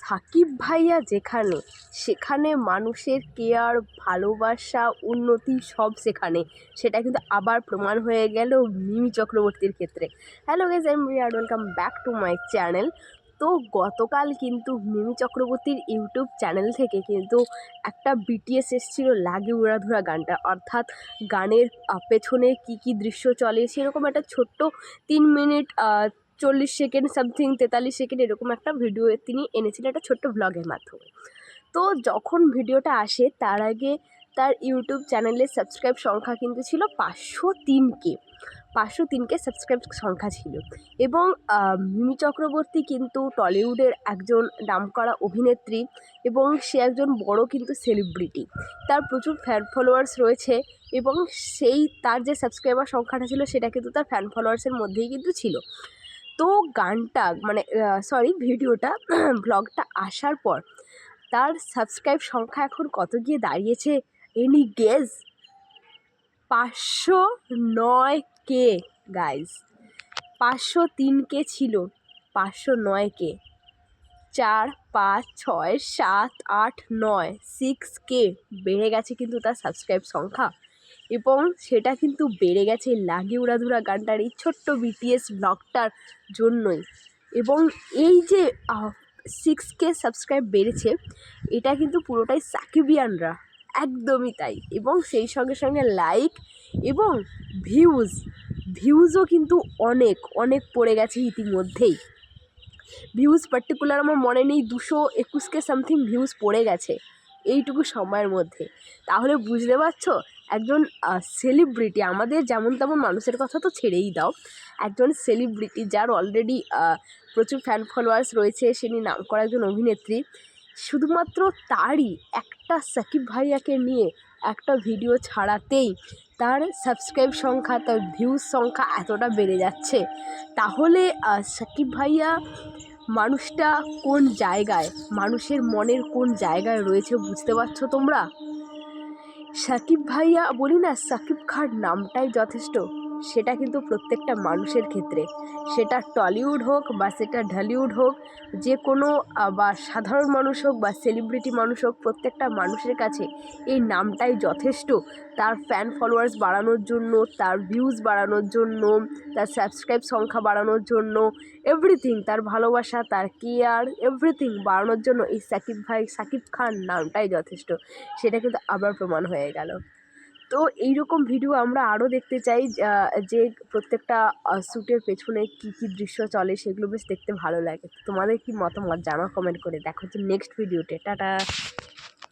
সাকিব ভাইয়া যেখানে, সেখানে মানুষের কেয়ার ভালোবাসা, উন্নতি সব সেখানে। সেটা কিন্তু আবার প্রমাণ হয়ে গেল মিমি চক্রবর্তীর ক্ষেত্রে। Hello guys I'm Riya welcome back to my channel তো গতকাল কিন্তু মিমি চক্রবর্তীর ইউটিউব চ্যানেল থেকে কিন্তু একটা বিটিএস এসেছিল, লাগে উড়াধুরা গানটা। অর্থাৎ গানের পেছনে কী কী দৃশ্য চলে সেরকম একটা ছোট্ট তিন মিনিট চল্লিশ সেকেন্ড সামথিং তেতাল্লিশ সেকেন্ড এরকম একটা ভিডিও তিনি এনেছিলেন একটা ছোট্ট ব্লগের মাধ্যমে। তো যখন ভিডিওটা আসে, তার আগে তার ইউটিউব চ্যানেলের সাবস্ক্রাইব সংখ্যা কিন্তু ছিল পাঁচশো তিনকে। পাঁচশো তিনকে সাবস্ক্রাইব সংখ্যা ছিল। এবং মিমি চক্রবর্তী কিন্তু টলিউডের একজন নামকরা অভিনেত্রী এবং সে একজন বড় কিন্তু সেলিব্রিটি তার প্রচুর ফ্যান ফলোয়ার্স রয়েছে এবং সেই তার যে সাবস্ক্রাইবার সংখ্যাটা ছিল, সেটা কিন্তু তার ফ্যান ফলোয়ার্সের মধ্যেই কিন্তু ছিল। তো গানটা মানে সরি ভিডিওটা ব্লগটা আসার পর তার সাবস্ক্রাইব সংখ্যা এখন কত গিয়ে দাঁড়িয়েছে? এনি গেজ পাঁচশো নয় কে গাইজ পাঁচশো তিন কে ছিল? পাঁচশো নয় কে? চার, পাঁচ, ছয়, সাত, আট, নয় সিক্স কে? বেড়ে গেছে কিন্তু তার সাবস্ক্রাইব সংখ্যা। এবং সেটা কিন্তু বেড়ে গেছে লাগে উড়াধুরা গানটার, এই ছোট্ট বিটিএস ব্লগটার জন্যই। এবং এই যে সিক্স কে সাবস্ক্রাইব বেড়েছে, এটা কিন্তু পুরোটাই সাকিবিয়ানরা, একদমই তাই। এবং সেই সঙ্গে সঙ্গে লাইক এবং ভিউজ ভিউজও কিন্তু অনেক অনেক পড়ে গেছে ইতিমধ্যেই। ভিউজ পার্টিকুলার আমার মনে নেই, দুশো একুশকে সামথিং ভিউজ পড়ে গেছে, এইটুকু সময়ের মধ্যে। তাহলে বুঝতে পারছ একজন সেলিব্রিটি আমাদের যেমন তেমন মানুষের কথা তো ছেড়েই দাও। একজন সেলিব্রিটি যার অলরেডি প্রচুর ফ্যান ফলোয়ার্স রয়েছে তিনি নাম করা একজন অভিনেত্রী। শুধুমাত্র তারই একটা সাকিব ভাইয়াকে নিয়ে একটা ভিডিও ছাড়াতেই তার সাবস্ক্রাইব সংখ্যা, তার ভিউজ সংখ্যা এতটা বেড়ে যাচ্ছে। তাহলে সাকিব ভাইয়া মানুষটা কোন জায়গায়? মানুষের মনের কোন জায়গায় রয়েছে বুঝতে পারছ তোমরা? সাকিব ভাইয়া বলি না সাকিব খার নামটাই যথেষ্ট। সেটা কিন্তু প্রত্যেকটা মানুষের ক্ষেত্রে। সেটা টলিউড হোক বা সেটা ঢালিউড হোক, যে কোনো বা সাধারণ মানুষ হোক বা সেলিব্রিটি মানুষ হোক, প্রত্যেকটা মানুষের কাছে এই নামটাই যথেষ্ট। তার ফ্যান ফলোয়ার্স বাড়ানোর জন্য, তার ভিউজ বাড়ানোর জন্য, তার সাবস্ক্রাইব সংখ্যা বাড়ানোর জন্য এভরিথিং তার ভালোবাসা, তার কেয়ার এভরিথিং বাড়ানোর জন্য এই সাকিব ভাই, সাকিব খান নামটাই যথেষ্ট। সেটা কিন্তু আবার প্রমাণ হয়ে গেল। তো এই রকম ভিডিও আমরা আরও দেখতে চাই যে প্রত্যেকটা স্যুটের পেছনে কী কী দৃশ্য চলে সেগুলো বেশ দেখতে ভালো লাগে। তোমাদের কি মতামত জানা কমেন্ট করে। দেখো যে নেক্সট ভিডিওতে টাটা!